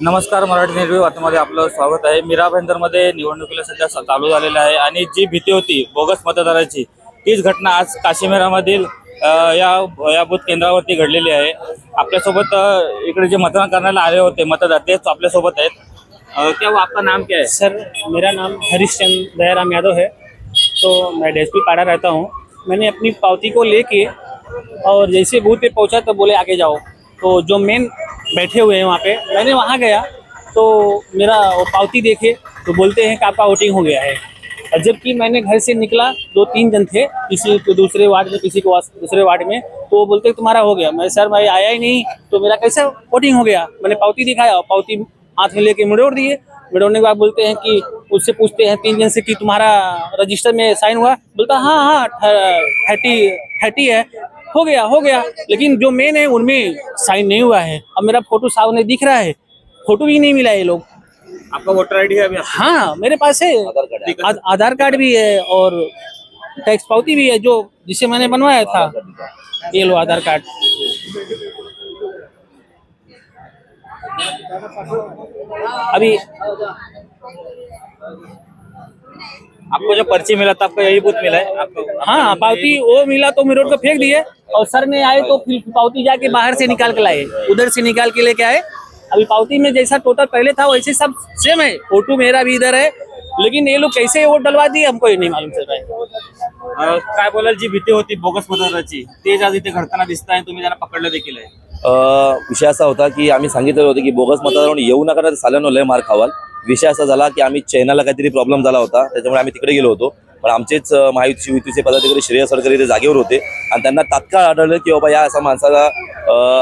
नमस्कार मराठी निर्भय वार्तामध्ये आपलं स्वागत आहे. मीरा भाईंदरमध्ये निवडणुकीला सध्या चालू झालेलं आहे आणि जी भीती होती बोगस मतदाराची तीच घटना आज काश्मीरामधील या या बूथ केंद्रावरती घडलेली आहे. आपल्यासोबत इकडे जे मतदान करण्याला आले होते मतदार तेच आपल्यासोबत आहेत. क्या आपका नाम क्या है? सर मेरा नाम हरिश्चंद दयाराम यादव है। तो मैं डीएसपी पाड़ा रहता हूँ। मैंने अपनी पावती को लेके और जैसे बूथ पे पहुँचा तो बोले आगे जाओ। तो जो मेन बैठे हुए हैं वहाँ पे। मैंने वहाँ गया तो मेरा पावती देखे तो बोलते हैं कि आपका वोटिंग हो गया है। और जबकि मैंने घर से निकला, दो तीन जन थे, किसी को दूसरे वार्ड में, किसी को दूसरे वार्ड में तो वो बोलते तुम्हारा हो गया। मैं, सर, मैं आया ही नहीं। तो मेरा कैसे वोटिंग हो गया? मैंने पावती दिखाया, और पावती हाथ में लेके मुड़ोड़ दिए। मुड़ोड़ने के बाद बोलते हैं कि, उससे पूछते हैं तीन जन से कि, तुम्हारा रजिस्टर में साइन हुआ? बोलता हाँ हाँ थर्टी थर्टी है। हो गया हो गया। लेकिन जो मेन है उनमें साइन नहीं हुआ है। अब मेरा फ़ोटो सामने दिख रहा है। फ़ोटो भी नहीं मिला ये लोग। आपका वोटर आईडी है अभी हाँ मेरे पास है। आधार कार्ड। भी है और टैक्स पावती भी है जो जिसे मैंने बनवाया था। ये लो आधार कार्ड। अभी आपको जो पर्ची मिला था आपको यही बूथ मिला है? आपको हाँ पावती वो मिला तो मेरे को फेंक दिए। और सर ने आए तो फिर पावती जाके बाहर से निकाल के लाए। उधर से निकाल के लेके आए। अभी पावती में जैसा टोटल पहले था वैसे सब सेम है। फ़ोटो मेरा भी इधर है। लेकिन ये लोग कैसे वोट डलवा दिए हमको ये नहीं मालूम चल रहा है काय बोलाल जी भीती होती बोगस मतदाराची तेच आज इथे घडताना दिसत आहे तुम्ही त्यांना पकडलं देखील आहे. विषय असा होता की आम्ही सांगितलं होतं की बोगस मतदारांनी येऊ नका तर साल्यानं लय मार खावाल. विषय असा झाला की आम्ही चैनाला काहीतरी प्रॉब्लेम झाला होता. त्याच्यामुळे आम्ही तिकडे गेलो होतो. पण आमचेच महायुती युतीचे पदाधिकारी श्रेय सरकारी ते जागेवर होते. आणि त्यांना तात्काळ आढळलं की बाबा या असा माणसाला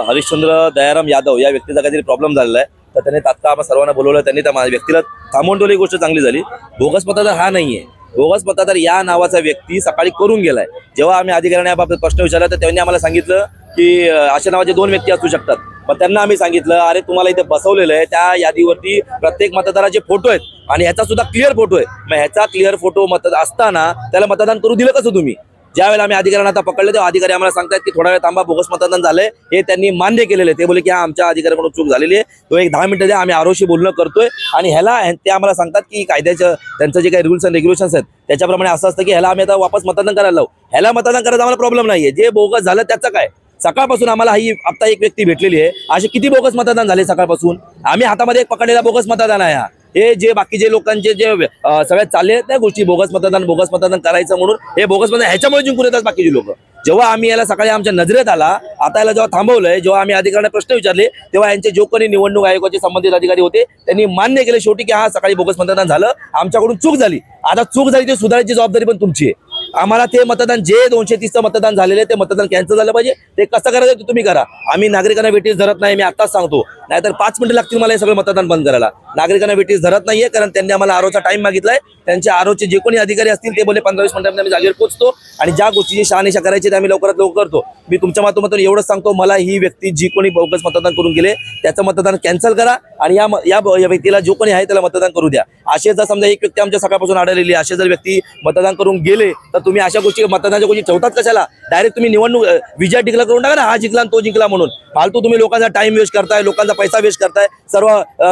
हरिश्चंद्र दयाराम यादव या व्यक्तीचा काहीतरी प्रॉब्लेम झालेला आहे. तर त्यांनी तात्काळ आम्हाला सर्वांना बोलवलं. त्यांनी त्या मा- व्यक्तीला थांबवून ठेवली गोष्ट चांगली झाली. बोगस तर हा नाही आहे बोगस मतदार या नावाचा व्यक्ती सकाळी करून गेलाय. जेव्हा आम्ही अधिकाऱ्यांना याबाबत प्रश्न विचारला तर त्यांनी आम्हाला सांगितलं की अशा नावाचे दोन व्यक्ती असू शकतात. मग त्यांना आम्ही सांगितलं अरे तुम्हाला इथे बसवलेलं आहे त्या यादीवरती प्रत्येक मतदाराचे फोटो आहेत आणि ह्याचा सुद्धा क्लिअर फोटो आहे. मग ह्याचा क्लिअर फोटो मत असताना त्याला मतदान करू दिलं कसं तुम्ही? ज्या वेळेला आम्ही अधिकाऱ्यांना आता पकडले तेव्हा अधिकारी आम्हाला सांगतात की थोडा वेळ थांबा बोगस मतदान झालंय. हे त्यांनी मान्य केलेले ते बोले की हा आमच्या अधिकाऱ्याकडून चूक झालेली आहे. तो एक दहा मिनिटं द्या आम्ही आरोशी बोलणं करतोय. आणि ह्याला ते आम्हाला सांगतात की कायद्याचं त्यांचं जे काही रूल्स अँड रेग्युलेशन्स आहेत त्याच्याप्रमाणे असं असतं की ह्याला आम्ही आता वापस मतदान करायला लावू. ह्याला मतदान करायचा आम्हाला प्रॉब्लेम नाहीये. जे बोगस झालं त्याचं काय? सकाळपासून आम्हाला ही आता एक व्यक्ती भेटलेली आहे. असे किती बोगस मतदान झाले सकाळपासून? आम्ही हातामध्ये एक पकडलेला बोगस मतदान आहे हा. हे जे बाकीचे लोकांचे जे सगळ्यात चालले आहेत त्या गोष्टी बोगस मतदान बोगस मतदान करायचं म्हणून हे बोगस मतदान ह्याच्यामुळे जिंकून येतात बाकीचे लोक. जेव्हा आम्ही याला सकाळी आमच्या नजरेत आला आता याला जेव्हा थांबवलंय जेव्हा आम्ही अधिकाऱ्यांना प्रश्न विचारले तेव्हा यांचे जो कोणी निवडणूक आयोगाचे संबंधित अधिकारी होते त्यांनी मान्य केले शेवटी की हा सकाळी बोगस मतदान झालं आमच्याकडून चूक झाली. आता चूक झाली ते सुधारायची जबाबदारी पण तुमची आहे. आम्हाला ते मतदान जे दोनशे तीसचं मतदान झालेलं आहे ते मतदान कॅन्सल झालं पाहिजे. ते कसं करायचं ते तुम्ही करा. आम्ही नागरिकांना वेटीस धरत नाही मी आत्ताच सांगतो. नाहीतर पाच मिनिटं लागतील मला हे सगळं मतदान बंद करायला. नागरिकांना वेटीस धरत नाहीये कारण त्यांनी आम्हाला आरोचा टाइम मागितलाय. त्यांच्या आरोचे जे कोणी अधिकारी असतील ते बोले पंधरा वीस मिनिटांमध्ये आम्ही जागेवर पोहोचतो आणि ज्या गोष्टीची शहानिशा करायची ते आम्ही लवकरात लवकर करतो. मी तुमच्या माध्यमातून एवढंच सांगतो मला ही व्यक्ती जी कोणी बोगस मतदान करून गेले त्याचं मतदान कॅन्सल करा आणि या या व्यक्तीला जो कोणी आहे त्याला मतदान करू द्या. असे जर समजा एक व्यक्ती आमच्या सकाळपासून आढळलेली असे जर व्यक्ती मतदान करून गेले तर तुम्ही अशा गोष्टी मतदानाच्या गोष्टी ठेवतात कशाला? डायरेक्ट तुम्ही निवडणूक विजय डिक्लेअर करून टाका ना हा जिंकला तो जिंकला म्हणून. फालतू तुम्ही लोकांचा टाइम वेस्ट करताय लोकांचा पैसा वेस्ट करताय सर्व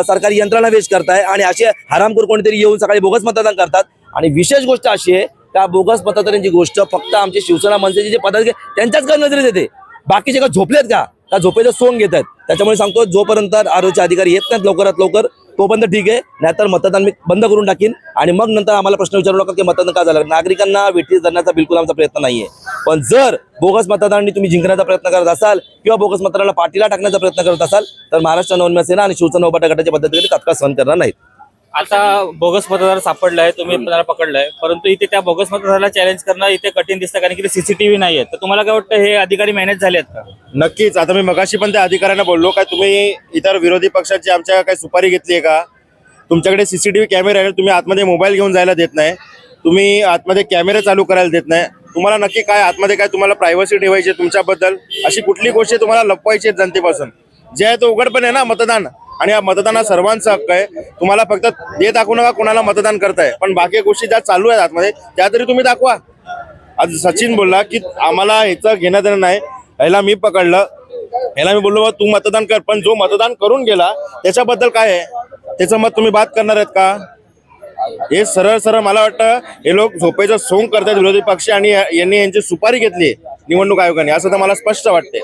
सरकारी यंत्रणा वेस्ट करताय आणि असे हरामखोर कोणीतरी येऊन सकाळी बोगस मतदान करतात. आणि विशेष गोष्ट अशी आहे का बोगस मतदारांची गोष्ट फक्त आमचे शिवसेना मनसेचे जे पदाधिकारी त्यांच्याच का नजरेत येते. बाकीचे का झोपलेत का? का झोपेचं सोंग घेत आहेत त्याच्यामुळे सांगतो जोपर्यंत आरोग्य अधिकारी येत नाहीत लवकरात लवकर तोपर्यंत ठीक आहे. नाहीतर मतदान मी बंद करून टाकीन. आणि मग नंतर आम्हाला प्रश्न विचारू नका की मतदान का झालं. नागरिकांना वेठीस धरण्याचा बिलकुल आमचा प्रयत्न नाहीये. पण जर बोगस मतदारांनी तुम्ही जिंकण्याचा प्रयत्न करत असाल किंवा बोगस मतदानाला पाठीला टाकण्याचा प्रयत्न करत असाल तर महाराष्ट्र नवन्य सेना आणि शिवसेना उभाटा गटाच्या पद्धतीने तात्काळ सहन करणार नाहीत. आता बोगस मतदार सापडला आहे तुम्ही त्याला पकडलाय परंतु इथे त्या बोगस मतदाराला चॅलेंज करणं इथे कठीण दिसतं कारण की सीसीटीव्ही नाही आहे तर तुम्हाला काय वाटतं हे अधिकारी मॅनेज झाले आहेत का? नक्कीच. आता मी मगाशी पण त्या अधिकाऱ्यांना बोललो काय तुम्ही इतर विरोधी पक्षाची आमच्या काही सुपारी घेतली आहे का? तुमच्याकडे सीसीटीव्ही कॅमेरे आहे तुम्ही आतमध्ये मोबाईल घेऊन जायला देत नाही. तुम्ही आतमध्ये कॅमेरे चालू करायला देत नाही. तुम्हाला नक्की काय आतमध्ये काय तुम्हाला प्रायव्हसी ठेवायची तुमच्याबद्दल? अशी कुठली गोष्ट तुम्हाला लपवायची आहे जनतेपासून? जे आहे तो उघडपण आहे ना मतदान. आणि हा मतदान हा सर्वांचा हक्क आहे. तुम्हाला फक्त ते दाखवू नका कोणाला मतदान करताय. पण बाकी गोष्टी ज्या चालू आहेत आतमध्ये त्या तरी तुम्ही दाखवा. आज सचिन बोलला की आम्हाला ह्याचं घेणं देणं नाही. ह्याला मी पकडलं. ह्याला मी बोललो बा तू मतदान कर पण जो मतदान करून गेला त्याच्याबद्दल काय आहे? त्याचं मत तुम्ही बात करणार आहेत का? हे सरळ सरळ मला वाटतं हे लोक झोपेचं सोंग करतात विरोधी पक्ष आणि यांनी यांची सुपारी घेतली निवडणूक आयोगाने. असं तर मला स्पष्ट वाटते